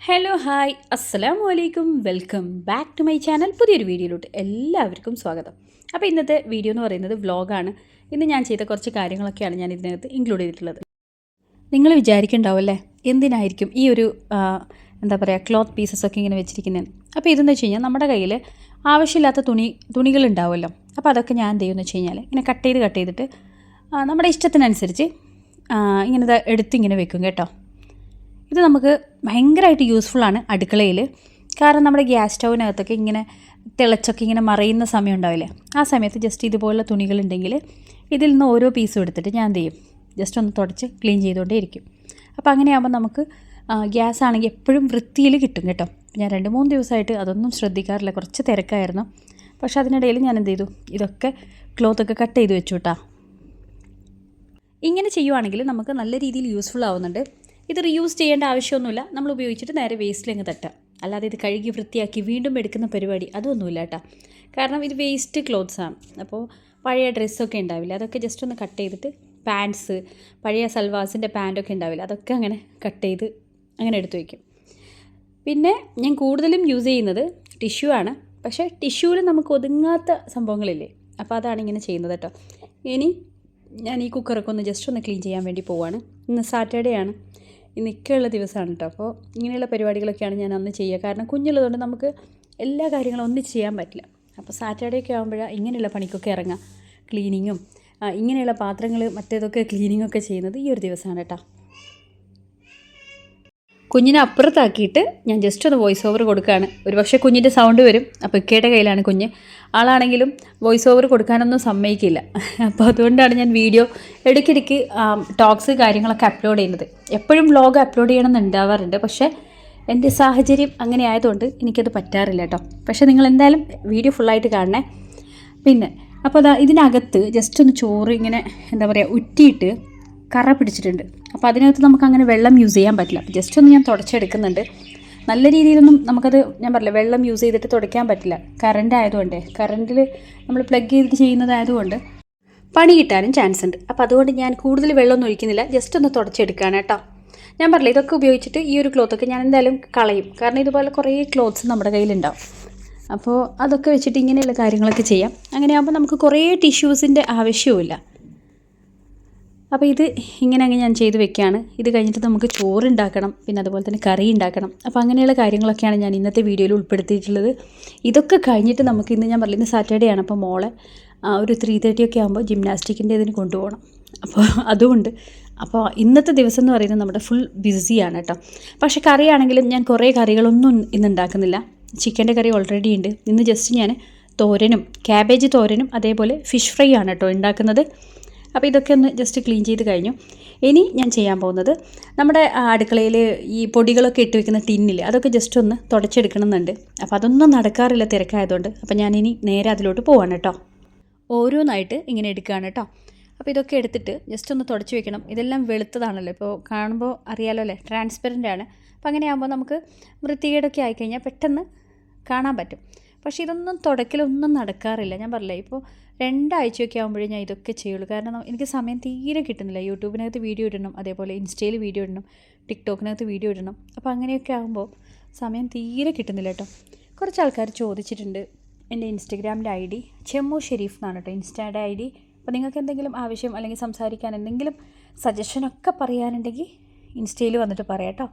Hello hi അസ്സാം വലൈക്കും welcome back to my channel പുതിയൊരു വീഡിയോയിലോട്ട് എല്ലാവർക്കും സ്വാഗതം. അപ്പോൾ ഇന്നത്തെ വീഡിയോ എന്ന് പറയുന്നത് വ്ളോഗാണ് ഇന്ന് ഞാൻ ചെയ്ത കുറച്ച് കാര്യങ്ങളൊക്കെയാണ് ഞാൻ ഇതിനകത്ത് ഇൻക്ലൂഡ് ചെയ്തിട്ടുള്ളത്. നിങ്ങൾ വിചാരിക്കുന്നുണ്ടാവും അല്ലേ? എന്തിനായിരിക്കും ഈ ഒരു എന്താ പറയുക ക്ലോത്ത് പീസസ് ഒക്കെ ഇങ്ങനെ വെച്ചിരിക്കുന്നത് അപ്പോൾ ഇതെന്ന് വെച്ച് കഴിഞ്ഞാൽ നമ്മുടെ കയ്യിൽ ആവശ്യമില്ലാത്ത തുണി തുണികളുണ്ടാവുമല്ലോ അപ്പോൾ അതൊക്കെ ഞാൻ എന്ത് ചെയ്യുമെന്ന് വെച്ച് കഴിഞ്ഞാൽ ഇങ്ങനെ കട്ട് ചെയ്ത് കട്ട് ചെയ്തിട്ട് നമ്മുടെ ഇഷ്ടത്തിനനുസരിച്ച് ഇങ്ങനെ എടുത്ത് ഇങ്ങനെ വെക്കും കേട്ടോ. ഇത് നമുക്ക് ഭയങ്കരമായിട്ട് യൂസ്ഫുള്ളാണ് അടുക്കളയിൽ. കാരണം നമ്മുടെ ഗ്യാസ് സ്റ്റൗവിനകത്തൊക്കെ ഇങ്ങനെ തിളച്ചൊക്കെ ഇങ്ങനെ മറയുന്ന സമയം ഉണ്ടാവില്ലേ? ആ സമയത്ത് ജസ്റ്റ് ഇതുപോലുള്ള തുണികളുണ്ടെങ്കിൽ ഇതിൽ നിന്ന് ഓരോ പീസും എടുത്തിട്ട് ഞാൻ എന്ത് ചെയ്യും? ജസ്റ്റ് ഒന്ന് തുടച്ച് ക്ലീൻ ചെയ്തുകൊണ്ടേ ഇരിക്കും. അപ്പോൾ അങ്ങനെയാകുമ്പോൾ നമുക്ക് ഗ്യാസ് ആണെങ്കിൽ എപ്പോഴും വൃത്തിയിൽ കിട്ടും കേട്ടോ. ഞാൻ രണ്ട് മൂന്ന് ദിവസമായിട്ട് അതൊന്നും ശ്രദ്ധിക്കാറില്ല. കുറച്ച് തിരക്കായിരുന്നു. പക്ഷേ അതിനിടയിൽ ഞാൻ എന്ത് ചെയ്തു? ഇതൊക്കെ ക്ലോത്തൊക്കെ കട്ട് ചെയ്ത് വെച്ചു കേട്ടോ ഇങ്ങനെ ചെയ്യുവാണെങ്കിൽ നമുക്ക് നല്ല രീതിയിൽ യൂസ്ഫുൾ ആവുന്നുണ്ട്. ഇത് റീയൂസ് ചെയ്യേണ്ട ആവശ്യമൊന്നുമില്ല. നമ്മൾ ഉപയോഗിച്ചിട്ട് നേരെ വേസ്റ്റിലങ്ങ് തട്ടാം അല്ലാതെ ഇത് കഴുകി വൃത്തിയാക്കി വീണ്ടും എടുക്കുന്ന പരിപാടി അതൊന്നുമില്ല കേട്ടോ. കാരണം ഇത് വേസ്റ്റ് ക്ലോത്ത്സ് ആണ്. അപ്പോൾ പഴയ ഡ്രസ്സൊക്കെ ഉണ്ടാവില്ല? അതൊക്കെ ജസ്റ്റ് ഒന്ന് കട്ട് ചെയ്തിട്ട് പാന്റ്സ് പഴയ സൽവാസിന്റെ പാന്റൊക്കെ ഉണ്ടാവില്ല? അതൊക്കെ അങ്ങനെ കട്ട് ചെയ്ത് അങ്ങനെ എടുത്തു വയ്ക്കും പിന്നെ ഞാൻ കൂടുതലും യൂസ് ചെയ്യുന്നത് ടിഷ്യൂ ആണ്. പക്ഷേ ടിഷ്യൂവിൽ നമുക്ക് ഒതുങ്ങാത്ത സംഭവങ്ങളില്ലേ? അപ്പോൾ അതാണ് ഇങ്ങനെ ചെയ്യുന്നത് കേട്ടോ. ഇനി ഞാൻ ഈ കുക്കറൊക്കെ ഒന്ന് ജസ്റ്റ് ഒന്ന് ക്ലീൻ ചെയ്യാൻ വേണ്ടി പോവാണ്. ഇന്ന് സാറ്റർഡേ ആണ്. ഇന്ന് ഇക്കയുള്ള ദിവസമാണ് കേട്ടോ അപ്പോൾ ഇങ്ങനെയുള്ള പരിപാടികളൊക്കെയാണ് ഞാൻ അന്ന് ചെയ്യുക. കാരണം കുഞ്ഞുള്ളതുകൊണ്ട് നമുക്ക് എല്ലാ കാര്യങ്ങളും ഒന്നിച്ച് ചെയ്യാൻ പറ്റില്ല. അപ്പോൾ സാറ്റർഡേ ഒക്കെ ആകുമ്പോഴാണ് ഇങ്ങനെയുള്ള പണിക്കൊക്കെ ഇറങ്ങാം ക്ലീനിങ്ങും ഇങ്ങനെയുള്ള പാത്രങ്ങൾ മറ്റേതൊക്കെ ക്ലീനിങ്ങൊക്കെ ചെയ്യുന്നത് ഈ ഒരു ദിവസമാണ് കേട്ടോ കുഞ്ഞിനെ അപ്പുറത്താക്കിയിട്ട് ഞാൻ ജസ്റ്റ് ഒന്ന് വോയിസ് ഓവർ കൊടുക്കുകയാണ്. ഒരു പക്ഷേ കുഞ്ഞിന്റെ സൗണ്ട് വരും. അപ്പോൾ ഇക്കയുടെ കയ്യിലാണ് കുഞ്ഞ്. ആളാണെങ്കിലും വോയിസ് ഓവർ കൊടുക്കാനൊന്നും സമ്മതിക്കില്ല. അപ്പോൾ അതുകൊണ്ടാണ് ഞാൻ വീഡിയോ ഇടയ്ക്കിടയ്ക്ക് ടോക്സ് കാര്യങ്ങളൊക്കെ അപ്ലോഡ് ചെയ്യുന്നത്. എപ്പോഴും വ്ളോഗ് അപ്ലോഡ് ചെയ്യണമെന്ന് ഉണ്ടാവാറുണ്ട്. പക്ഷേ എന്റെ സാഹചര്യം അങ്ങനെ ആയതുകൊണ്ട് എനിക്കത് പറ്റാറില്ല കേട്ടോ. പക്ഷേ നിങ്ങൾ എന്തായാലും വീഡിയോ ഫുള്ളായിട്ട് കാണണേ. പിന്നെ അപ്പോൾ അതാ ഇതിനകത്ത് ജസ്റ്റ് ഒന്ന് ചോറ് ഇങ്ങനെ എന്താ പറയുക ഉറ്റിയിട്ട് കറ പിടിച്ചിട്ടുണ്ട്. അപ്പോൾ അതിനകത്ത് നമുക്ക് അങ്ങനെ വെള്ളം യൂസ് ചെയ്യാൻ പറ്റില്ല. അപ്പോൾ ജസ്റ്റ് ഒന്ന് ഞാൻ തുടച്ചെടുക്കുന്നുണ്ട്. നല്ല രീതിയിലൊന്നും നമുക്കത് ഞാൻ പറഞ്ഞില്ല വെള്ളം യൂസ് ചെയ്തിട്ട് തുടയ്ക്കാൻ പറ്റില്ല. കറണ്ട് ആയതുകൊണ്ട്. കറണ്ടിൽ നമ്മൾ പ്ലഗ് ചെയ്തിട്ട് ചെയ്യുന്നതായതുകൊണ്ട് പണി കിട്ടാനും ചാൻസ് ഉണ്ട്. അപ്പോൾ അതുകൊണ്ട് ഞാൻ കൂടുതൽ വെള്ളമൊന്നും ഒഴിക്കുന്നില്ല. ജസ്റ്റ് ഒന്ന് തുടച്ചെടുക്കുകയാണ് കേട്ടോ. ഞാൻ പറഞ്ഞില്ല ഇതൊക്കെ ഉപയോഗിച്ചിട്ട് ഈ ഒരു ക്ലോത്തൊക്കെ ഞാൻ എന്തായാലും കളയും. കാരണം ഇതുപോലെ കുറേ ക്ലോത്ത്സ് നമ്മുടെ കയ്യിലുണ്ടാവും. അപ്പോൾ അതൊക്കെ വെച്ചിട്ട് ഇങ്ങനെയുള്ള കാര്യങ്ങളൊക്കെ ചെയ്യാം. അങ്ങനെയാകുമ്പോൾ നമുക്ക് കുറേ ടിഷ്യൂസിന്റെ ആവശ്യവുമില്ല. അപ്പോൾ ഇത് ഇങ്ങനെ അങ്ങ് ഞാൻ ചെയ്ത് വെക്കുകയാണ് ഇത് കഴിഞ്ഞിട്ട് നമുക്ക് ചോറ് ഉണ്ടാക്കണം പിന്നെ അതുപോലെ തന്നെ കറി ഉണ്ടാക്കണം അപ്പോൾ അങ്ങനെയുള്ള കാര്യങ്ങളൊക്കെയാണ് ഞാൻ ഇന്നത്തെ വീഡിയോയിൽ ഉൾപ്പെടുത്തിയിട്ടുള്ളത്. ഇതൊക്കെ കഴിഞ്ഞിട്ട് നമുക്ക് ഇന്ന് ഞാൻ പറയുന്നത് സാറ്റർഡേ ആണ്. അപ്പോൾ മോളെ ഒരു ത്രീ തേർട്ടി ഒക്കെ ആകുമ്പോൾ ജിംനാസ്റ്റിക്കിന്റെ ഇതിന് കൊണ്ടുപോകണം. അപ്പോൾ അതുകൊണ്ട് അപ്പോൾ ഇന്നത്തെ ദിവസം എന്ന് പറയുന്നത് നമ്മുടെ ഫുൾ ബിസിയാണ് കേട്ടോ പക്ഷേ കറിയാണെങ്കിലും ഞാൻ കുറേ കറികളൊന്നും ഇന്ന് ഉണ്ടാക്കുന്നില്ല. ചിക്കന്റെ കറി ഓൾറെഡി ഉണ്ട്. ഇന്ന് ജസ്റ്റ് ഞാൻ തോരനും ക്യാബേജ് തോരനും അതേപോലെ ഫിഷ് ഫ്രൈ ആണ് കേട്ടോ ഉണ്ടാക്കുന്നത്. അപ്പോൾ ഇതൊക്കെ ഒന്ന് ജസ്റ്റ് ക്ലീൻ ചെയ്ത് കഴിഞ്ഞു. ഇനി ഞാൻ ചെയ്യാൻ പോകുന്നത് നമ്മുടെ അടുക്കളയിൽ ഈ പൊടികളൊക്കെ ഇട്ട് വെക്കുന്ന ടിന്നിൽ അതൊക്കെ ജസ്റ്റ് ഒന്ന് തുടച്ചെടുക്കണമെന്നുണ്ട് അപ്പോൾ അതൊന്നും നടക്കാറില്ല തിരക്കായതുകൊണ്ട്. അപ്പോൾ ഞാൻ ഇനി നേരെ അതിലോട്ട് പോവാണ് കേട്ടോ. ഓരോന്നായിട്ട് ഇങ്ങനെ എടുക്കുകയാണ് കേട്ടോ. അപ്പോൾ ഇതൊക്കെ എടുത്തിട്ട് ജസ്റ്റ് ഒന്ന് തുടച്ച് വെക്കണം. ഇതെല്ലാം വെളുത്തതാണല്ലോ ഇപ്പോൾ കാണുമ്പോൾ അറിയാലോ അല്ലേ? ട്രാൻസ്പെറന്റ് ആണ്. അപ്പോൾ അങ്ങനെയാകുമ്പോൾ നമുക്ക് വൃത്തികേടൊക്കെ ആയിക്കഴിഞ്ഞാൽ പെട്ടെന്ന് കാണാൻ പറ്റും. പക്ഷേ ഇതൊന്നും തുടക്കലൊന്നും നടക്കാറില്ല. ഞാൻ പറഞ്ഞില്ലേ ഇപ്പോൾ രണ്ടാഴ്ചയൊക്കെ ആകുമ്പോഴേ ഞാൻ ഇതൊക്കെ ചെയ്യുള്ളൂ. കാരണം എനിക്ക് സമയം തീരെ കിട്ടുന്നില്ല. യൂട്യൂബിനകത്ത് വീഡിയോ ഇടണം അതേപോലെ ഇൻസ്റ്റയിൽ വീഡിയോ ഇടണം ടിക്ടോക്കിനകത്ത് വീഡിയോ ഇടണം. അപ്പോൾ അങ്ങനെയൊക്കെ ആകുമ്പോൾ സമയം തീരെ കിട്ടുന്നില്ല കേട്ടോ. കുറച്ച് ആൾക്കാർ ചോദിച്ചിട്ടുണ്ട് എന്റെ ഇൻസ്റ്റഗ്രാമിന്റെ ഐ ഡി. ചെമ്മു ഷെരീഫ് എന്നാണ് കേട്ടോ ഇൻസ്റ്റയുടെ ഐ ഡി. അപ്പോൾ നിങ്ങൾക്ക് എന്തെങ്കിലും ആവശ്യം അല്ലെങ്കിൽ സംസാരിക്കാൻ എന്തെങ്കിലും സജഷനൊക്കെ പറയാനുണ്ടെങ്കിൽ ഇൻസ്റ്റയിൽ വന്നിട്ട് പറയാം കേട്ടോ.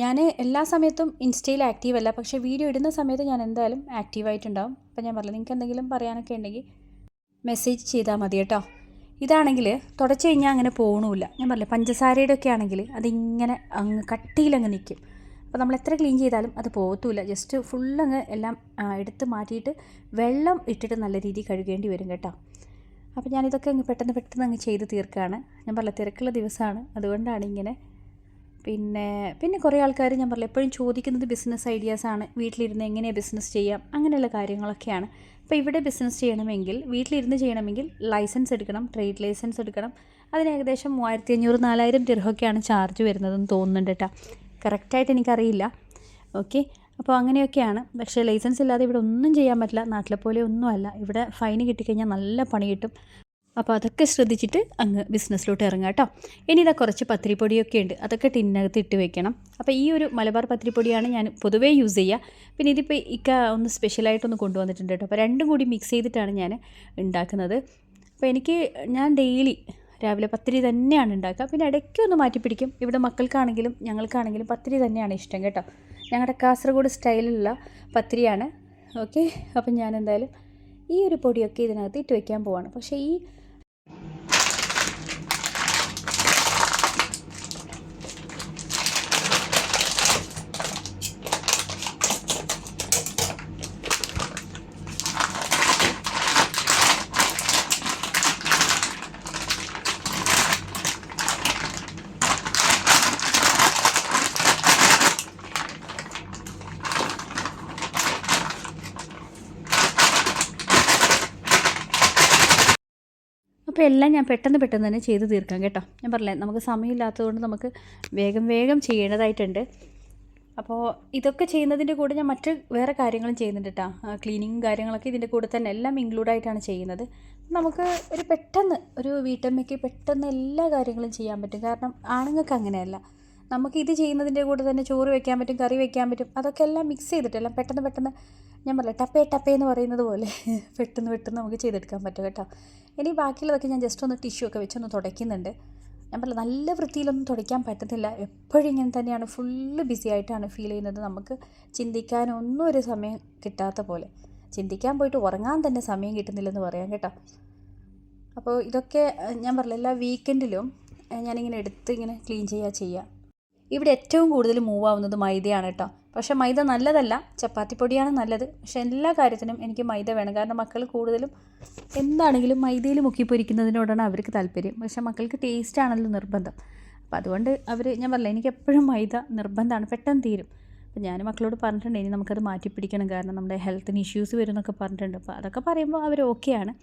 ഞാൻ എല്ലാ സമയത്തും ഇൻസ്റ്റയിൽ ആക്റ്റീവ് അല്ല പക്ഷേ വീഡിയോ ഇടുന്ന സമയത്ത് ഞാൻ എന്തായാലും ആക്റ്റീവായിട്ടുണ്ടാവും. അപ്പോൾ ഞാൻ പറഞ്ഞു നിങ്ങൾക്ക് എന്തെങ്കിലും പറയാനൊക്കെ ഉണ്ടെങ്കിൽ മെസ്സേജ് ചെയ്താൽ മതി കേട്ടോ. ഇതാണെങ്കിൽ തുടച്ച് കഴിഞ്ഞാൽ അങ്ങനെ പോകണമില്ല ഞാൻ പറഞ്ഞില്ല പഞ്ചസാരയുടെ ഒക്കെ ആണെങ്കിൽ അതിങ്ങനെ അങ്ങ് കട്ടിയിലങ്ങ് നിൽക്കും അപ്പോൾ നമ്മൾ എത്ര ക്ലീൻ ചെയ്താലും അത് പോകത്തുമില്ല ജസ്റ്റ് ഫുള്ളങ്ങ് എല്ലാം എടുത്ത് മാറ്റിയിട്ട് വെള്ളം ഇട്ടിട്ട് നല്ല രീതിയിൽ കഴുകേണ്ടി വരും കേട്ടോ. അപ്പോൾ ഞാനിതൊക്കെ അങ്ങ് പെട്ടെന്ന് പെട്ടെന്ന് അങ്ങ് ചെയ്ത് തീർക്കുകയാണ് ഞാൻ പറഞ്ഞില്ല തിരക്കുള്ള ദിവസമാണ്. അതുകൊണ്ടാണ് ഇങ്ങനെ പിന്നെ പിന്നെ കുറേ ആൾക്കാർ ഞാൻ പറഞ്ഞില്ല എപ്പോഴും ചോദിക്കുന്നത് ബിസിനസ് ഐഡിയാസാണ് വീട്ടിലിരുന്ന് എങ്ങനെ ബിസിനസ് ചെയ്യാം? അങ്ങനെയുള്ള കാര്യങ്ങളൊക്കെയാണ്. അപ്പോൾ ഇവിടെ ബിസിനസ് ചെയ്യണമെങ്കിൽ വീട്ടിലിരുന്ന് ചെയ്യണമെങ്കിൽ ലൈസൻസ് എടുക്കണം ട്രേഡ് ലൈസൻസ് എടുക്കണം. അതിന് ഏകദേശം മൂവായിരത്തി അഞ്ഞൂറ് നാലായിരം രൂപയൊക്കെയാണ് ചാർജ് വരുന്നതെന്ന് തോന്നുന്നുണ്ട് കേട്ടോ. കറക്റ്റായിട്ട് എനിക്കറിയില്ല. ഓക്കെ അപ്പോൾ അങ്ങനെയൊക്കെയാണ്. പക്ഷേ ലൈസൻസ് ഇല്ലാതെ ഇവിടെ ഒന്നും ചെയ്യാൻ പറ്റില്ല. നാട്ടിലെ പോലെ ഒന്നുമല്ല. ഇവിടെ ഫൈൻ കിട്ടിക്കഴിഞ്ഞാൽ നല്ല പണി കിട്ടും. അപ്പോൾ അതൊക്കെ ശ്രദ്ധിച്ചിട്ട് അങ്ങ് ബിസിനസ്സിലോട്ട് ഇറങ്ങാം കേട്ടോ ഇനി ഇതാ കുറച്ച് പത്തിരിപ്പൊടിയൊക്കെ ഉണ്ട്. അതൊക്കെ ടിന്നകത്ത് ഇട്ട് വെക്കണം. അപ്പോൾ ഈ ഒരു മലബാർ പത്തിരിപ്പൊടിയാണ് ഞാൻ പൊതുവേ യൂസ് ചെയ്യുക പിന്നെ ഇതിപ്പോൾ ഇക്ക ഒന്ന് സ്പെഷ്യലായിട്ടൊന്ന് കൊണ്ടുവന്നിട്ടുണ്ട് കേട്ടോ അപ്പോൾ രണ്ടും കൂടി മിക്സ് ചെയ്തിട്ടാണ് ഞാൻ ഉണ്ടാക്കുന്നത് അപ്പോൾ എനിക്ക് ഞാൻ ഡെയിലി രാവിലെ പത്തിരി തന്നെയാണ് ഉണ്ടാക്കുക പിന്നെ ഇടയ്ക്ക് ഒന്ന് മാറ്റി പിടിക്കും. ഇവിടെ മക്കൾക്കാണെങ്കിലും ഞങ്ങൾക്കാണെങ്കിലും പത്തിരി തന്നെയാണ് ഇഷ്ടം കേട്ടോ. ഞങ്ങളുടെ കാസർഗോഡ് സ്റ്റൈലുള്ള പത്തിരിയാണ്. ഓക്കെ. അപ്പം ഞാൻ എന്തായാലും ഈ ഒരു പൊടിയൊക്കെ ഇതിനകത്ത് ഇട്ട് വയ്ക്കാൻ പോവാണ്. പക്ഷേ ഈ എല്ലാം ഞാൻ പെട്ടെന്ന് പെട്ടെന്ന് തന്നെ ചെയ്ത് തീർക്കാം കേട്ടോ. ഞാൻ പറഞ്ഞില്ലേ നമുക്ക് സമയമില്ലാത്തതുകൊണ്ട് നമുക്ക് വേഗം വേഗം ചെയ്യേണ്ടതായിട്ടുണ്ട്. അപ്പോൾ ഇതൊക്കെ ചെയ്യുന്നതിന്റെ കൂടെ ഞാൻ മറ്റ് വേറെ കാര്യങ്ങളും ചെയ്യുന്നുണ്ട് കേട്ടോ. ക്ലീനിങ്ങും കാര്യങ്ങളൊക്കെ ഇതിന്റെ കൂടെ തന്നെ എല്ലാം ഇൻക്ലൂഡായിട്ടാണ് ചെയ്യുന്നത്. നമുക്ക് ഒരു പെട്ടെന്ന് ഒരു വീട്ടമ്മയ്ക്ക് പെട്ടെന്ന് എല്ലാ കാര്യങ്ങളും ചെയ്യാൻ പറ്റും. കാരണം ആണുങ്ങൾക്ക് അങ്ങനെയല്ല. നമുക്ക് ഇത് ചെയ്യുന്നതിന്റെ കൂടെ തന്നെ ചോറ് വെക്കാൻ പറ്റും കറി വെക്കാൻ പറ്റും അതൊക്കെ എല്ലാം മിക്സ് ചെയ്തിട്ടെല്ലാം പെട്ടെന്ന് പെട്ടെന്ന് ഞാൻ പറയാം ടപ്പേ ടപ്പേ എന്ന് പറയുന്നത് പോലെ പെട്ടെന്ന് പെട്ടെന്ന് നമുക്ക് ചെയ്തെടുക്കാൻ പറ്റും കേട്ടോ. ഇനി ബാക്കിയുള്ളതൊക്കെ ഞാൻ ജസ്റ്റ് ഒന്ന് ടിഷ്യൂ ഒക്കെ വെച്ചൊന്ന് തുടയ്ക്കുന്നുണ്ട്. ഞാൻ പറയാം നല്ല വൃത്തിയിലൊന്നും തുടയ്ക്കാൻ പറ്റത്തില്ല. എപ്പോഴും ഇങ്ങനെ തന്നെയാണ്. ഫുള്ള് ബിസി ആയിട്ടാണ് ഫീൽ ചെയ്യുന്നത്. നമുക്ക് ചിന്തിക്കാനൊന്നും ഒരു സമയം കിട്ടാത്ത പോലെ. ചിന്തിക്കാൻ പോയിട്ട് ഉറങ്ങാൻ തന്നെ സമയം കിട്ടുന്നില്ലെന്ന് പറയാം കേട്ടോ. അപ്പോൾ ഇതൊക്കെ ഞാൻ പറഞ്ഞില്ല എല്ലാ വീക്കെൻഡിലും ഞാനിങ്ങനെ എടുത്ത് ഇങ്ങനെ ക്ലീൻ ചെയ്യുക ചെയ്യുക ഇവിടെ ഏറ്റവും കൂടുതൽ മൂവ് ആവുന്നത് മൈദയാണ് കേട്ടോ. പക്ഷേ മൈദ നല്ലതല്ല. ചപ്പാത്തിപ്പൊടിയാണ് നല്ലത്. പക്ഷെ എല്ലാ കാര്യത്തിനും എനിക്ക് മൈദ വേണം. കാരണം മക്കൾ കൂടുതലും എന്താണെങ്കിലും മൈദയിൽ മുക്കി പൊരിക്കുന്നതിനോടാണ് അവർക്ക് താല്പര്യം. പക്ഷെ മക്കൾക്ക് ടേസ്റ്റ് ആണല്ലോ നിർബന്ധം. അപ്പോൾ അതുകൊണ്ട് അവർ ഞാൻ പറഞ്ഞില്ല എനിക്ക് എപ്പോഴും മൈദ നിർബന്ധമാണ്. പെട്ടെന്ന് തീരും. അപ്പോൾ ഞാൻ മക്കളോട് പറഞ്ഞിട്ടുണ്ട് ഇനി നമുക്കത് മാറ്റി പിടിക്കണം. കാരണം നമ്മുടെ ഹെൽത്തിന് ഇഷ്യൂസ് വരും എന്നൊക്കെ പറഞ്ഞിട്ടുണ്ട്. അപ്പോൾ അതൊക്കെ പറയുമ്പോൾ അവർ ഓക്കെയാണ്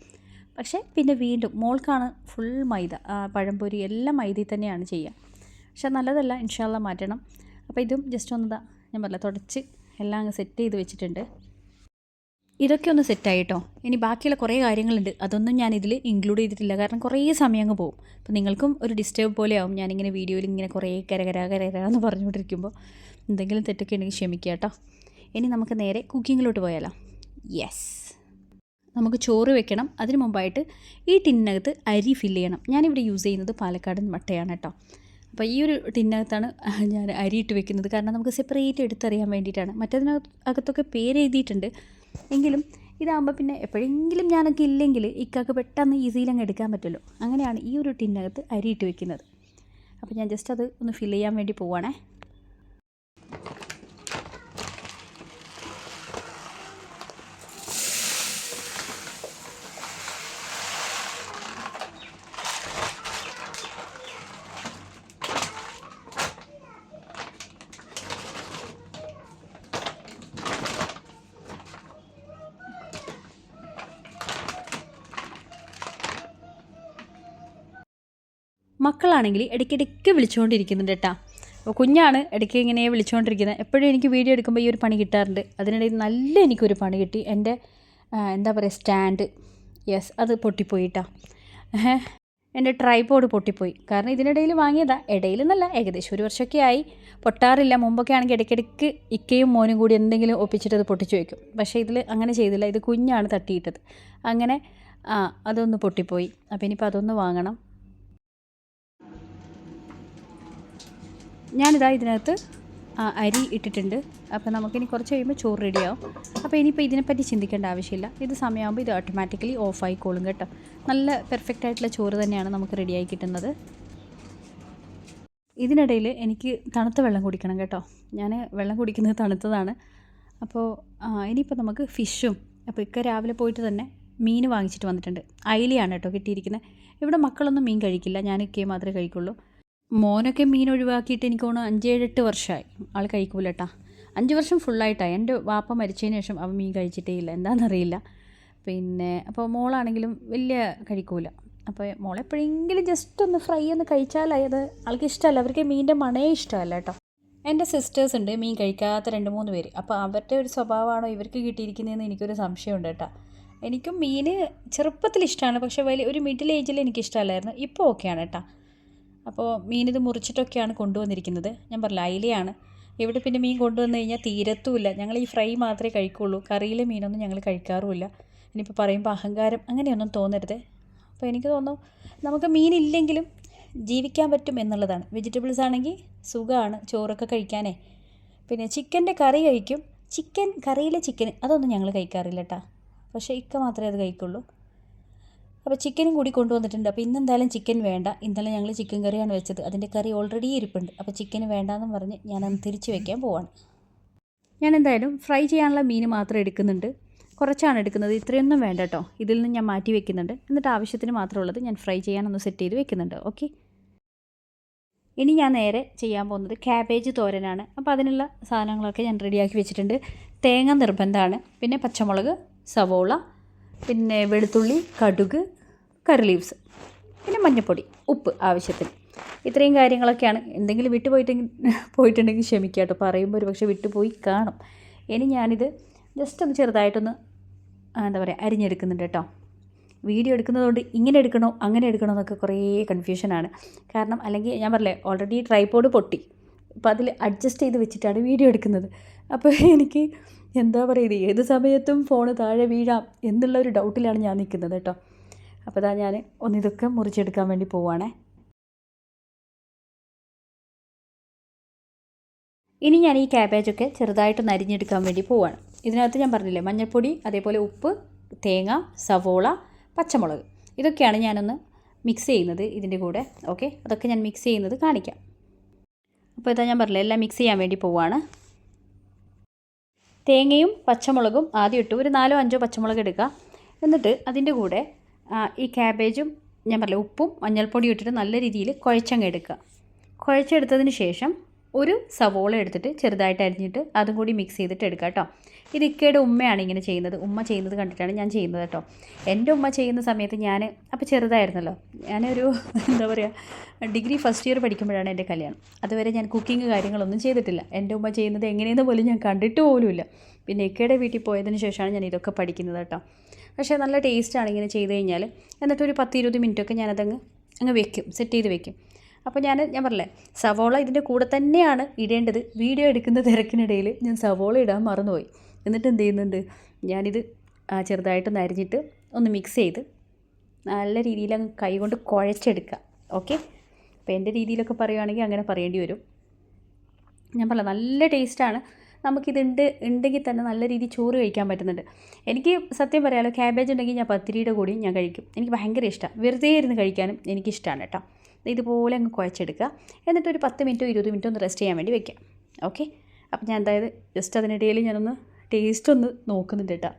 പക്ഷേ പിന്നെ വീണ്ടും മോൾക്കാണ് ഫുൾ മൈദ. പഴംപൊരി എല്ലാം മൈദയിൽ തന്നെയാണ് ചെയ്യുക. പക്ഷെ നല്ലതല്ല. ഇൻഷാല്ല മാറ്റണം. അപ്പോൾ ഇതും ജസ്റ്റ് ഒന്ന് ഇതാ ഞാൻ പറഞ്ഞ തുടച്ച് എല്ലാം അങ്ങ് സെറ്റ് ചെയ്ത് വെച്ചിട്ടുണ്ട്. ഇതൊക്കെ ഒന്ന് സെറ്റായിട്ടോ ഇനി ബാക്കിയുള്ള കുറേ കാര്യങ്ങളുണ്ട്. അതൊന്നും ഞാൻ ഇതിൽ ഇൻക്ലൂഡ് ചെയ്തിട്ടില്ല. കാരണം കുറേ സമയം അങ്ങ് പോകും. അപ്പോൾ നിങ്ങൾക്കും ഒരു ഡിസ്റ്റർബ് പോലെയാവും ഞാനിങ്ങനെ വീഡിയോയിൽ ഇങ്ങനെ കുറേ കരകര കരകര എന്ന് പറഞ്ഞുകൊണ്ടിരിക്കുമ്പോൾ എന്തെങ്കിലും തെറ്റൊക്കെ ഉണ്ടെങ്കിൽ ക്ഷമിക്കുക കേട്ടോ ഇനി നമുക്ക് നേരെ കുക്കിങ്ങിലോട്ട് പോയാലോ. യെസ് നമുക്ക് ചോറ് വെക്കണം. അതിന് മുമ്പായിട്ട് ഈ ടിന്നകത്ത് അരി ഫില്ല് ചെയ്യണം. ഞാനിവിടെ യൂസ് ചെയ്യുന്നത് പാലക്കാടൻ മട്ടയാണ് കേട്ടോ അപ്പോൾ ഈ ഒരു ടിന്നകത്താണ് ഞാൻ അരിയിട്ട് വെക്കുന്നത്. കാരണം നമുക്ക് സെപ്പറേറ്റ് എടുത്തറിയാൻ വേണ്ടിയിട്ടാണ്. മറ്റതിനകത്ത് അകത്തൊക്കെ പേര് എഴുതിയിട്ടുണ്ട്. എങ്കിലും ഇതാകുമ്പോൾ പിന്നെ എപ്പോഴെങ്കിലും ഞാനൊക്കെ ഇല്ലെങ്കിൽ ഇക്കാക്ക് പെട്ടെന്ന് ഈസിയിൽ അങ്ങ് എടുക്കാൻ പറ്റുമല്ലോ. അങ്ങനെയാണ് ഈ ഒരു ടിന്നകത്ത് അരിയിട്ട് വെക്കുന്നത്. അപ്പോൾ ഞാൻ ജസ്റ്റ് അത് ഒന്ന് ഫില്ല് ചെയ്യാൻ വേണ്ടി പോവാണേ. മക്കളാണെങ്കിൽ ഇടയ്ക്കിടയ്ക്ക് വിളിച്ചുകൊണ്ടിരിക്കുന്നുണ്ട് കേട്ടോ. അപ്പോൾ കുഞ്ഞാണ് ഇടയ്ക്ക് ഇങ്ങനെ വിളിച്ചുകൊണ്ടിരിക്കുന്നത്. എപ്പോഴും എനിക്ക് വീഡിയോ എടുക്കുമ്പോൾ ഈ ഒരു പണി കിട്ടാറുണ്ട്. അതിനിടയിൽ നല്ല എനിക്കൊരു പണി കിട്ടി. എന്റെ എന്താ പറയുക സ്റ്റാൻഡ്. യെസ് അത് പൊട്ടിപ്പോയിട്ടാ. എന്റെ ട്രൈപോഡ് പൊട്ടിപ്പോയി. കാരണം ഇതിനിടയിൽ വാങ്ങിയതാ. ഇടയിൽ എന്നല്ല ഏകദേശം ഒരു വർഷമൊക്കെ ആയി. പൊട്ടാറില്ല. മുമ്പൊക്കെ ആണെങ്കിൽ ഇടയ്ക്കിടയ്ക്ക് ഇക്കയും മോനും കൂടി എന്തെങ്കിലും ഒപ്പിച്ചിട്ട് അത് പൊട്ടിച്ചു വയ്ക്കും. പക്ഷേ ഇതിൽ അങ്ങനെ ചെയ്തില്ല. ഇത് കുഞ്ഞാണ് തട്ടിയിട്ടത്. അങ്ങനെ ആ അതൊന്ന് പൊട്ടിപ്പോയി. അപ്പോൾ ഇനിയിപ്പോൾ അതൊന്ന് വാങ്ങണം. ഞാനിതാ ഇതിനകത്ത് അരി ഇട്ടിട്ടുണ്ട്. അപ്പോൾ നമുക്കിനി കുറച്ച് കഴിയുമ്പോൾ ചോറ് റെഡിയാവും അപ്പോൾ ഇനിയിപ്പോൾ ഇതിനെപ്പറ്റി ചിന്തിക്കേണ്ട ആവശ്യമില്ല. ഇത് സമയമാകുമ്പോൾ ഇത് ഓട്ടോമാറ്റിക്കലി ഓഫ് ആയിക്കോളും കേട്ടോ. നല്ല പെർഫെക്റ്റ് ആയിട്ടുള്ള ചോറ് തന്നെയാണ് നമുക്ക് റെഡിയായി കിട്ടുന്നത്. ഇതിനിടയിൽ എനിക്ക് തണുത്ത വെള്ളം കുടിക്കണം കേട്ടോ. ഞാൻ വെള്ളം കുടിക്കുന്നത് തണുത്തതാണ്. അപ്പോൾ ഇനിയിപ്പോൾ നമുക്ക് ഫിഷും അപ്പോൾ ഇക്ക രാവിലെ പോയിട്ട് തന്നെ മീൻ വാങ്ങിച്ചിട്ട് വന്നിട്ടുണ്ട്. അയിലയാണ് കേട്ടോ കിട്ടിയിരിക്കുന്നത് ഇവിടെ മക്കളൊന്നും മീൻ കഴിക്കില്ല. ഞാൻ ഇക്കയെ മാത്രമേ കഴിക്കുള്ളൂ. മോനൊക്കെ മീൻ ഒഴിവാക്കിയിട്ട് എനിക്ക് തോന്നുന്നു അഞ്ചേഴെട്ട് വർഷമായി. ആൾ കഴിക്കൂല കേട്ടാ അഞ്ച് വർഷം ഫുള്ളായിട്ടായി എന്റെ വാപ്പ മരിച്ചതിന് ശേഷം അവൻ മീൻ കഴിച്ചിട്ടേ ഇല്ല. എന്താണെന്നറിയില്ല പിന്നെ അപ്പോൾ മോളാണെങ്കിലും വലിയ കഴിക്കൂല. അപ്പോൾ മോളെപ്പോഴെങ്കിലും ജസ്റ്റ് ഒന്ന് ഫ്രൈ ഒന്ന് കഴിച്ചാലായി. അത് ആൾക്ക് ഇഷ്ടമല്ല. അവർക്ക് മീനിന്റെ മണേ ഇഷ്ടമല്ല കേട്ടോ എന്റെ സിസ്റ്റേഴ്സ് ഉണ്ട് മീൻ കഴിക്കാത്ത രണ്ട് മൂന്ന് പേര്. അപ്പോൾ അവരുടെ ഒരു സ്വഭാവമാണോ ഇവർക്ക് കിട്ടിയിരിക്കുന്നതെന്ന് എനിക്കൊരു സംശയമുണ്ട് കേട്ടോ എനിക്കും മീൻ ചെറുപ്പത്തിൽ ഇഷ്ടമാണ്. പക്ഷേ വലിയ ഒരു മിഡിൽ ഏജിൽ എനിക്ക് ഇഷ്ടമല്ലായിരുന്നു ഇപ്പോൾ ഓക്കെയാണ് കേട്ടോ അപ്പോൾ മീൻ ഇത് മുറിച്ചിട്ടൊക്കെയാണ് കൊണ്ടുവന്നിരിക്കുന്നത്. ഞാൻ പറഞ്ഞില്ല അയിലയാണ്. ഇവിടെ പിന്നെ മീൻ കൊണ്ടുവന്നു കഴിഞ്ഞാൽ തീരത്തുമില്ല. ഞങ്ങൾ ഈ ഫ്രൈ മാത്രമേ കഴിക്കുള്ളൂ. കറിയിലെ മീനൊന്നും ഞങ്ങൾ കഴിക്കാറുമില്ല. ഇനിയിപ്പോൾ പറയുമ്പോൾ അഹങ്കാരം അങ്ങനെയൊന്നും തോന്നരുത്. അപ്പോൾ എനിക്ക് തോന്നുന്നു നമുക്ക് മീനില്ലെങ്കിലും ജീവിക്കാൻ പറ്റും എന്നുള്ളതാണ്. വെജിറ്റബിൾസ് ആണെങ്കിൽ സുഖമാണ് ചോറൊക്കെ കഴിക്കാനേ. പിന്നെ ചിക്കന്റെ കറി കഴിക്കും. ചിക്കൻ കറിയിലെ ചിക്കൻ അതൊന്നും ഞങ്ങൾ കഴിക്കാറില്ല കേട്ടോ. പക്ഷേ ഇക്ക മാത്രമേ അത് കഴിക്കുള്ളൂ. അപ്പോൾ ചിക്കനും കൂടി കൊണ്ടുവന്നിട്ടുണ്ട്. അപ്പോൾ ഇന്ന് എന്തായാലും ചിക്കൻ വേണ്ട. ഇന്നലെ ഞങ്ങൾ ചിക്കൻ കറിയാണ് വെച്ചത്. അതിന്റെ കറി ഓൾറെഡി ഇരിപ്പുണ്ട്. അപ്പോൾ ചിക്കൻ വേണ്ടാന്ന് പറഞ്ഞ് ഞാനത് തിരിച്ച് വെക്കാൻ പോവാണ്. ഞാൻ എന്തായാലും ഫ്രൈ ചെയ്യാനുള്ള മീൻ മാത്രം എടുക്കുന്നുണ്ട്. കുറച്ചാണ് എടുക്കുന്നത്. ഇത്രയൊന്നും വേണ്ട കേട്ടോ. ഇതിൽ നിന്ന് ഞാൻ മാറ്റി വെക്കുന്നുണ്ട്. എന്നിട്ട് ആവശ്യത്തിന് മാത്രമുള്ളത് ഞാൻ ഫ്രൈ ചെയ്യാനൊന്ന് സെറ്റ് ചെയ്ത് വെക്കുന്നുണ്ട്. ഓക്കെ ഇനി ഞാൻ നേരെ ചെയ്യാൻ പോകുന്നത് ക്യാബേജ് തോരനാണ്. അപ്പോൾ അതിനുള്ള സാധനങ്ങളൊക്കെ ഞാൻ റെഡിയാക്കി വെച്ചിട്ടുണ്ട്. തേങ്ങ നിർബന്ധമാണ്. പിന്നെ പച്ചമുളക് സവോള പിന്നെ വെളുത്തുള്ളി കടുക് കറി ലീവ്സ് പിന്നെ മഞ്ഞൾപ്പൊടി ഉപ്പ് ആവശ്യത്തിന്. ഇത്രയും കാര്യങ്ങളൊക്കെയാണ്. എന്തെങ്കിലും വിട്ടു പോയിട്ടെങ്കിൽ പോയിട്ടുണ്ടെങ്കിൽ ക്ഷമിക്കുക കേട്ടോ. പറയുമ്പോൾ ഒരു പക്ഷേ വിട്ടുപോയി കാണും. ഇനി ഞാനിത് ജസ്റ്റ് ഒന്ന് ചെറുതായിട്ടൊന്ന് എന്താ പറയുക അരിഞ്ഞെടുക്കുന്നുണ്ട് കേട്ടോ. വീഡിയോ എടുക്കുന്നതുകൊണ്ട് ഇങ്ങനെ എടുക്കണോ അങ്ങനെ എടുക്കണോ എന്നൊക്കെ കുറേ കൺഫ്യൂഷനാണ് കാരണം അല്ലെങ്കിൽ ഞാൻ പറഞ്ഞില്ലേ ഓൾറെഡി ട്രൈപോഡ് പൊട്ടി. അപ്പോൾ അതിൽ അഡ്ജസ്റ്റ് ചെയ്ത് വെച്ചിട്ടാണ് വീഡിയോ എടുക്കുന്നത്. അപ്പോൾ എനിക്ക് എന്താ പറയുക ഏത് സമയത്തും ഫോൺ താഴെ വീഴാം എന്നുള്ള ഒരു ഡൗട്ടിലാണ് ഞാൻ നിൽക്കുന്നത് കേട്ടോ. അപ്പോൾ ഇതാ ഞാൻ ഒന്നിതൊക്കെ മുറിച്ചെടുക്കാൻ വേണ്ടി പോവാണേ. ഇനി ഞാൻ ഈ ക്യാബേജൊക്കെ ചെറുതായിട്ട് നരിഞ്ഞെടുക്കാൻ വേണ്ടി പോവാണ്. ഇതിനകത്ത് ഞാൻ പറഞ്ഞില്ലേ മഞ്ഞൾപ്പൊടി അതേപോലെ ഉപ്പ് തേങ്ങ സവോള പച്ചമുളക്. ഇതൊക്കെയാണ് ഞാനൊന്ന് മിക്സ് ചെയ്യുന്നത് ഇതിന്റെ കൂടെ. ഓക്കെ അതൊക്കെ ഞാൻ മിക്സ് ചെയ്യുന്നത് കാണിക്കാം. അപ്പോൾ ഇതാ ഞാൻ പറഞ്ഞില്ല എല്ലാം മിക്സ് ചെയ്യാൻ വേണ്ടി പോവുകയാണ് തേങ്ങയും പച്ചമുളകും ആദ്യം ഇട്ടു. ഒരു നാലോ അഞ്ചോ പച്ചമുളക് എടുക്കുക എന്നിട്ട് അതിന്റെ കൂടെ ഈ ക്യാബേജും ഞാൻ പറഞ്ഞില്ല ഉപ്പും മഞ്ഞൾപ്പൊടിയും ഇട്ടിട്ട് നല്ല രീതിയിൽ കുഴച്ചങ്ങ് എടുക്കുക. കുഴച്ചെടുത്തതിന് ശേഷം ഒരു സവോള എടുത്തിട്ട് ചെറുതായിട്ട് അരിഞ്ഞിട്ട് അതും കൂടി മിക്സ് ചെയ്തിട്ട് എടുക്കുക കേട്ടോ. ഇത് ഇക്കയുടെ ഉമ്മയാണ് ഇങ്ങനെ ചെയ്യുന്നത്. ഉമ്മ ചെയ്യുന്നത് കണ്ടിട്ടാണ് ഞാൻ ചെയ്യുന്നത് കേട്ടോ. എന്റെ ഉമ്മ ചെയ്യുന്ന സമയത്ത് ഞാൻ അപ്പോൾ ചെറുതായിരുന്നല്ലോ. ഞാനൊരു എന്താ പറയുക ഡിഗ്രി ഫസ്റ്റ് ഇയർ പഠിക്കുമ്പോഴാണ് എന്റെ കല്യാണം. അതുവരെ ഞാൻ കുക്കിംഗ് കാര്യങ്ങളൊന്നും ചെയ്തിട്ടില്ല. എന്റെ ഉമ്മ ചെയ്യുന്നത് എങ്ങനെയെന്ന് പോലും ഞാൻ കണ്ടിട്ട് പോലുമില്ല. പിന്നെ ഇക്കയുടെ വീട്ടിൽ പോയതിന് ശേഷമാണ് ഞാൻ ഇതൊക്കെ പഠിക്കുന്നത് കേട്ടോ. പക്ഷേ നല്ല ടേസ്റ്റാണ് ഇങ്ങനെ ചെയ്ത് കഴിഞ്ഞാൽ എന്നിട്ടൊരു പത്ത് ഇരുപത് മിനിറ്റൊക്കെ ഞാനതങ്ങ് അങ്ങ് വെക്കും സെറ്റ് ചെയ്ത് വെക്കും. അപ്പോൾ ഞാൻ ഞാൻ പറഞ്ഞില്ലേ സവോള ഇതിന്റെ കൂടെ തന്നെയാണ് ഇടേണ്ടത്. വീഡിയോ എടുക്കുന്ന തിരക്കിനിടയിൽ ഞാൻ സവോള ഇടാൻ മറന്നുപോയി. എന്നിട്ട് എന്ത് ചെയ്യുന്നുണ്ട് ഞാനിത് ചെറുതായിട്ട് ചെറുതായിട്ടൊന്ന് അരിഞ്ഞിട്ട് ഒന്ന് മിക്സ് ചെയ്ത് നല്ല രീതിയിൽ അങ്ങ് കൈ കൊണ്ട് കുഴച്ചെടുക്കുക. ഓക്കെ അപ്പോൾ എന്റെ രീതിയിലൊക്കെ പറയുകയാണെങ്കിൽ അങ്ങനെ പറയേണ്ടി വരും. ഞാൻ പറഞ്ഞ നല്ല ടേസ്റ്റാണ് നമുക്കിതുണ്ട് ഉണ്ടെങ്കിൽ തന്നെ നല്ല രീതിയിൽ ചോറ് കഴിക്കാൻ പറ്റുന്നുണ്ട്. എനിക്ക് സത്യം പറയാലോ ക്യാബേജ് ഉണ്ടെങ്കിൽ ഞാൻ പത്തിരിയുടെ കൂടി ഞാൻ കഴിക്കും. എനിക്ക് ഭയങ്കര ഇഷ്ടമാണ് വെറുതെ ഇരുന്ന് കഴിക്കാനും എനിക്കിഷ്ടമാണ് കേട്ടോ. ഇതുപോലെ അങ്ങ് കുഴച്ചെടുക്കുക. എന്നിട്ട് ഒരു പത്ത് മിനിറ്റോ ഇരുപത് മിനിറ്റോ ഒന്ന് റെസ്റ്റ് ചെയ്യാൻ വേണ്ടി വെക്കാം ഓക്കെ അപ്പം ഞാൻ എന്തായത് ജസ്റ്റ് അതിനിടയിൽ ഞാനൊന്ന് ടേസ്റ്റ് ഒന്ന് നോക്കുന്നുണ്ട് കേട്ടോ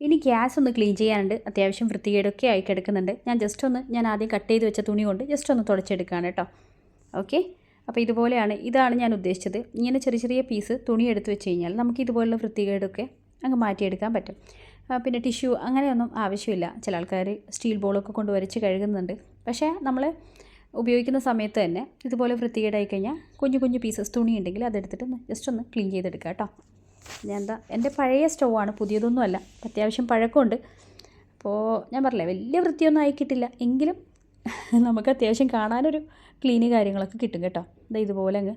ഇനി ഗ്യാസ് ഒന്ന് ക്ലീൻ ചെയ്യാനുണ്ട്. അത്യാവശ്യം വൃത്തികേടൊക്കെ ആയി കിടക്കുന്നുണ്ട്. ഞാൻ ജസ്റ്റ് ഒന്ന് ഞാൻ ആദ്യം കട്ട് ചെയ്ത് വെച്ച തുണി കൊണ്ട് ജസ്റ്റ് ഒന്ന് തുടച്ചെടുക്കുകയാണ് കേട്ടോ ഓക്കെ അപ്പോൾ ഇതുപോലെയാണ് ഇതാണ് ഞാൻ ഉദ്ദേശിച്ചത്. ഇങ്ങനെ ചെറിയ ചെറിയ പീസ് തുണി എടുത്ത് വെച്ച് കഴിഞ്ഞാൽ നമുക്ക് ഇതുപോലുള്ള വൃത്തികേടൊക്കെ അങ്ങ് മാറ്റിയെടുക്കാൻ പറ്റും. പിന്നെ ടിഷ്യൂ അങ്ങനെയൊന്നും ആവശ്യമില്ല. ചില ആൾക്കാർ സ്റ്റീൽ ബോളൊക്കെ കൊണ്ട് വരച്ച് കഴുകുന്നുണ്ട്. പക്ഷേ നമ്മൾ ഉപയോഗിക്കുന്ന സമയത്ത് തന്നെ ഇതുപോലെ വൃത്തികേടായി കഴിഞ്ഞാൽ കുഞ്ഞു കുഞ്ഞു പീസസ് തുണി ഉണ്ടെങ്കിൽ അതെടുത്തിട്ട് ജസ്റ്റ് ഒന്ന് ക്ലീൻ ചെയ്തെടുക്കുക കേട്ടോ. ഞാൻ എന്താ എന്റെ പഴയ സ്റ്റൗവാണ് പുതിയതൊന്നും അല്ല. അത്യാവശ്യം പഴക്കമുണ്ട്. അപ്പോൾ ഞാൻ പറഞ്ഞില്ലേ വലിയ വൃത്തിയൊന്നും ആയി കിട്ടില്ല എങ്കിലും നമുക്ക് അത്യാവശ്യം കാണാനൊരു ക്ലീന് കാര്യങ്ങളൊക്കെ കിട്ടും കേട്ടോ. ഇതാ ഇതുപോലെ അങ്ങ്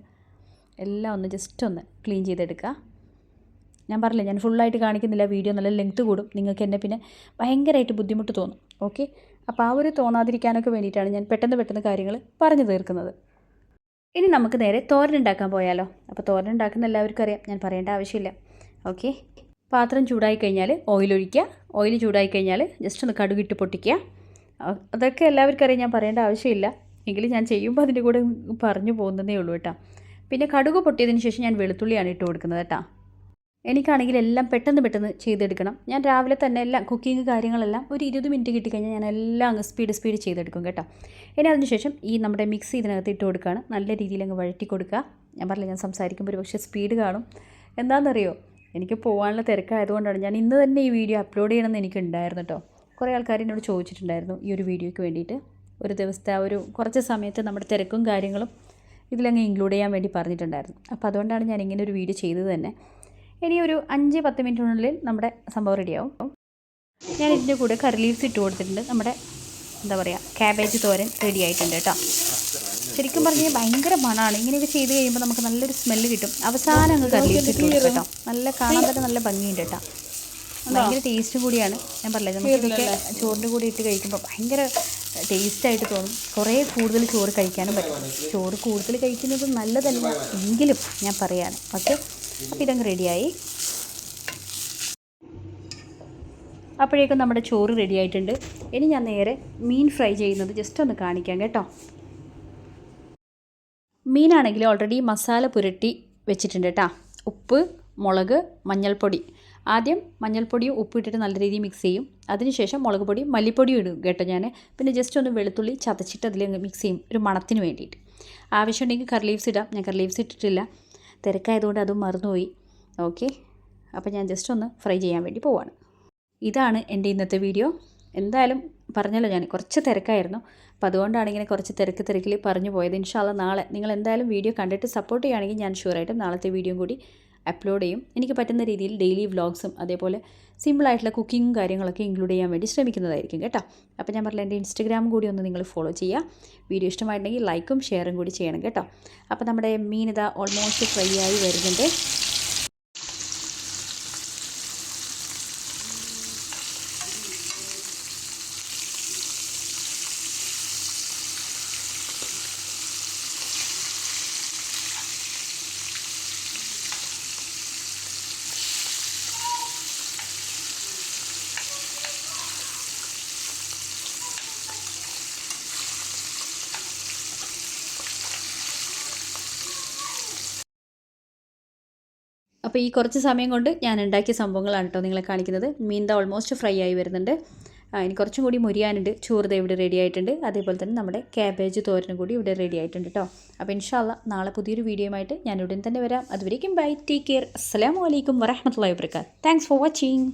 എല്ലാം ഒന്ന് ജസ്റ്റ് ഒന്ന് ക്ലീൻ ചെയ്തെടുക്കുക. ഞാൻ പറഞ്ഞില്ല ഞാൻ ഫുള്ളായിട്ട് കാണിക്കുന്നില്ല വീഡിയോ നല്ല ലെങ്ത് കൂടും. നിങ്ങൾക്ക് എന്നെ പിന്നെ ഭയങ്കരമായിട്ട് ബുദ്ധിമുട്ട് തോന്നും. ഓക്കെ അപ്പോൾ ആ ഒരു തോന്നാതിരിക്കാനൊക്കെ വേണ്ടിയിട്ടാണ് ഞാൻ പെട്ടെന്ന് പെട്ടെന്ന് കാര്യങ്ങൾ പറഞ്ഞു തീർക്കുന്നത്. ഇനി നമുക്ക് നേരെ തോരൻ ഉണ്ടാക്കാൻ പോയാലോ? അപ്പോൾ തോരൻ ഉണ്ടാക്കുന്ന എല്ലാവർക്കും അറിയാം. ഞാൻ പറയേണ്ട ആവശ്യമില്ല. ഓക്കെ പാത്രം ചൂടായി കഴിഞ്ഞാൽ ഓയിൽ ഒഴിക്കുക. ഓയിൽ ചൂടായി കഴിഞ്ഞാൽ ജസ്റ്റ് ഒന്ന് കടുകിട്ട് പൊട്ടിക്കുക. അതൊക്കെ എല്ലാവർക്കും അറിയാം. ഞാൻ പറയേണ്ട ആവശ്യമില്ല. എങ്കിലും ഞാൻ ചെയ്യുമ്പോൾ അതിന്റെ കൂടെ പറഞ്ഞു പോകുന്നതേ ഉള്ളൂ കേട്ടോ. പിന്നെ കടുക് പൊട്ടിയതിന് ശേഷം ഞാൻ വെളുത്തുള്ളിയാണ് ഇട്ട് കൊടുക്കുന്നത് കേട്ടോ. എനിക്കാണെങ്കിൽ എല്ലാം പെട്ടെന്ന് പെട്ടെന്ന് ചെയ്തെടുക്കണം. ഞാൻ രാവിലെ തന്നെ എല്ലാം കുക്കിംഗ് കാര്യങ്ങളെല്ലാം ഒരു ഇരുപത് മിനിറ്റ് കിട്ടിക്കഴിഞ്ഞാൽ ഞാൻ എല്ലാം അങ്ങ് സ്പീഡ് സ്പീഡ് ചെയ്തെടുക്കും കേട്ടോ. ഇനി അതിനുശേഷം ഈ നമ്മുടെ മിക്സ് ഇതിനകത്ത് ഇട്ട് കൊടുക്കുകയാണ്. നല്ല രീതിയിൽ അങ്ങ് വഴറ്റി കൊടുക്കുക. ഞാൻ പറഞ്ഞില്ല ഞാൻ സംസാരിക്കുമ്പോൾ ഒരു പക്ഷേ സ്പീഡ് കാണും. എന്താണെന്നറിയോ? എനിക്ക് പോകാനുള്ള തിരക്കായതുകൊണ്ടാണ് ഞാൻ ഇന്ന് തന്നെ ഈ വീഡിയോ അപ്ലോഡ് ചെയ്യണമെന്ന് എനിക്ക് ഉണ്ടായിരുന്നു കേട്ടോ. കുറേ ആൾക്കാർ എന്നോട് ചോദിച്ചിട്ടുണ്ടായിരുന്നു ഈ ഒരു വീഡിയോയ്ക്ക് വേണ്ടിയിട്ട്. ഒരു ദിവസത്തെ ഒരു കുറച്ച് സമയത്ത് നമ്മുടെ തിരക്കും കാര്യങ്ങളും ഇതിലങ്ങ് ഇൻക്ലൂഡ് ചെയ്യാൻ വേണ്ടി പറഞ്ഞിട്ടുണ്ടായിരുന്നു. അപ്പോൾ അതുകൊണ്ടാണ് ഞാൻ ഇങ്ങനെ ഒരു വീഡിയോ ചെയ്തത് തന്നെ. ഇനി ഒരു അഞ്ച് പത്ത് മിനിറ്റിനുള്ളിൽ നമ്മുടെ സംഭവം റെഡിയാവും ഞാൻ ഇതിന്റെ കൂടെ കറി ലീവ്സ് ഇട്ട് കൊടുത്തിട്ടുണ്ട്. നമ്മുടെ എന്താ പറയുക ക്യാബേജ് തോരൻ റെഡി ആയിട്ടുണ്ട് കേട്ടോ. ശരിക്കും പറഞ്ഞു കഴിഞ്ഞാൽ ഭയങ്കര മണമാണ് ഇങ്ങനെയൊക്കെ ചെയ്ത് കഴിയുമ്പോൾ നമുക്ക് നല്ലൊരു സ്മെല്ല് കിട്ടും. അവസാനം അങ്ങ് കറി ലീവ്സ് ഇട്ട് കൊടുക്കും കേട്ടോ. നല്ല കാണാൻ തന്നെ നല്ല ഭംഗിയുണ്ട് കേട്ടോ. ഭയങ്കര ടേസ്റ്റ് കൂടിയാണ്. ഞാൻ പറഞ്ഞത് നമുക്ക് ഇതൊക്കെ ചോറിന്റെ കൂടെ ഇട്ട് കഴിക്കുമ്പോൾ ഭയങ്കര ടേസ്റ്റായിട്ട് തോന്നും. കുറേ കൂടുതൽ ചോറ് കഴിക്കാനും പറ്റും. ചോറ് കൂടുതൽ കഴിക്കുന്നത് നല്ലതല്ല എങ്കിലും ഞാൻ പറയാണ്. ഓക്കെ അപ്പോൾ ഇതങ്ങ് റെഡിയായി. അപ്പോഴേക്കും നമ്മുടെ ചോറ് റെഡി ആയിട്ടുണ്ട്. ഇനി ഞാൻ നേരെ മീൻ ഫ്രൈ ചെയ്യുന്നത് ജസ്റ്റ് ഒന്ന് കാണിക്കാം കേട്ടോ. മീനാണെങ്കിൽ ഓൾറെഡി മസാല പുരട്ടി വെച്ചിട്ടുണ്ട് കേട്ടോ ഉപ്പ് മുളക് മഞ്ഞൾപ്പൊടി. ആദ്യം മഞ്ഞൾപ്പൊടിയും ഉപ്പ് ഇട്ടിട്ട് നല്ല രീതിയിൽ മിക്സ് ചെയ്യും. അതിനുശേഷം മുളക് പൊടിയും മല്ലിപ്പൊടിയും ഇടും കേട്ടോ ഞാൻ പിന്നെ ജസ്റ്റ് ഒന്ന് വെളുത്തുള്ളി ചതച്ചിട്ട് അതിൽ മിക്സ് ചെയ്യും ഒരു മണത്തിന് വേണ്ടിയിട്ട്. ആവശ്യമുണ്ടെങ്കിൽ കറി ലീവ്സ് ഇടാം. ഞാൻ കറി ലീവ്സ് ഇട്ടിട്ടില്ല. തിരക്കായതുകൊണ്ട് അതും മറന്നുപോയി. ഓക്കെ. അപ്പോൾ ഞാൻ ജസ്റ്റ് ഒന്ന് ഫ്രൈ ചെയ്യാൻ വേണ്ടി പോവാണ്. ഇതാണ് എന്റെ ഇന്നത്തെ വീഡിയോ. എന്തായാലും പറഞ്ഞല്ലോ ഞാൻ കുറച്ച് തിരക്കായിരുന്നു. അപ്പോൾ അതുകൊണ്ടാണ് ഇങ്ങനെ കുറച്ച് തിരക്ക് തിരക്കിൽ പറഞ്ഞു പോയത് ഇൻഷാല്ല നാളെ നിങ്ങൾ എന്തായാലും വീഡിയോ കണ്ടിട്ട് സപ്പോർട്ട് ചെയ്യുകയാണെങ്കിൽ ഞാൻ ഷുവറായിട്ടും നാളത്തെ വീഡിയോയും കൂടി അപ്ലോഡ് ചെയ്യും. എനിക്ക് പറ്റുന്ന രീതിയിൽ ഡെയിലി വ്ളോഗ്സും അതേപോലെ സിമ്പിളായിട്ടുള്ള കുക്കിങ്ങും കാര്യങ്ങളൊക്കെ ഇൻക്ലൂഡ് ചെയ്യാൻ വേണ്ടി ശ്രമിക്കുന്നതായിരിക്കും കേട്ടോ. അപ്പോൾ ഞാൻ പറഞ്ഞ എന്റെ ഇൻസ്റ്റഗ്രാം കൂടി ഒന്ന് നിങ്ങൾ ഫോളോ ചെയ്യുക. വീഡിയോ ഇഷ്ടമായിട്ടുണ്ടെങ്കിൽ ലൈക്കും ഷെയറും കൂടി ചെയ്യണം കേട്ടോ. അപ്പോൾ നമ്മുടെ മീൻ ഇതാ ഓൾമോസ്റ്റ് ഫ്രൈ ആയി വരുന്നുണ്ട്. അപ്പോൾ ഈ കുറച്ച് സമയം കൊണ്ട് ഞാൻ ഉണ്ടാക്കിയ സംഭവങ്ങളാണ് കേട്ടോ നിങ്ങളെ കാണിക്കുന്നത്. മീൻ ഓൾമോസ്റ്റ് ഫ്രൈ ആയി വരുന്നുണ്ട്. അതിന് കുറച്ചും കൂടി മുരിയാനുണ്ട്. ചോറ് ദേ ഇവിടെ റെഡി ആയിട്ടുണ്ട്. അതേപോലെ തന്നെ നമ്മുടെ ക്യാബേജ് തോരനും കൂടി ഇവിടെ റെഡി ആയിട്ടുണ്ട് കേട്ടോ അപ്പോൾ ഇൻഷാല്ല നാളെ പുതിയൊരു വീഡിയോയുമായിട്ട് ഞാൻ ഉടൻ തന്നെ വരാം. അതുവരേക്കും ബൈ ടേക്ക് കെയർ അസ്സാം വലൈക്കും വരഹമത്തല്ലാ വാബർക്കാത്ത് താങ്ക്സ് ഫോർ വാച്ചിങ്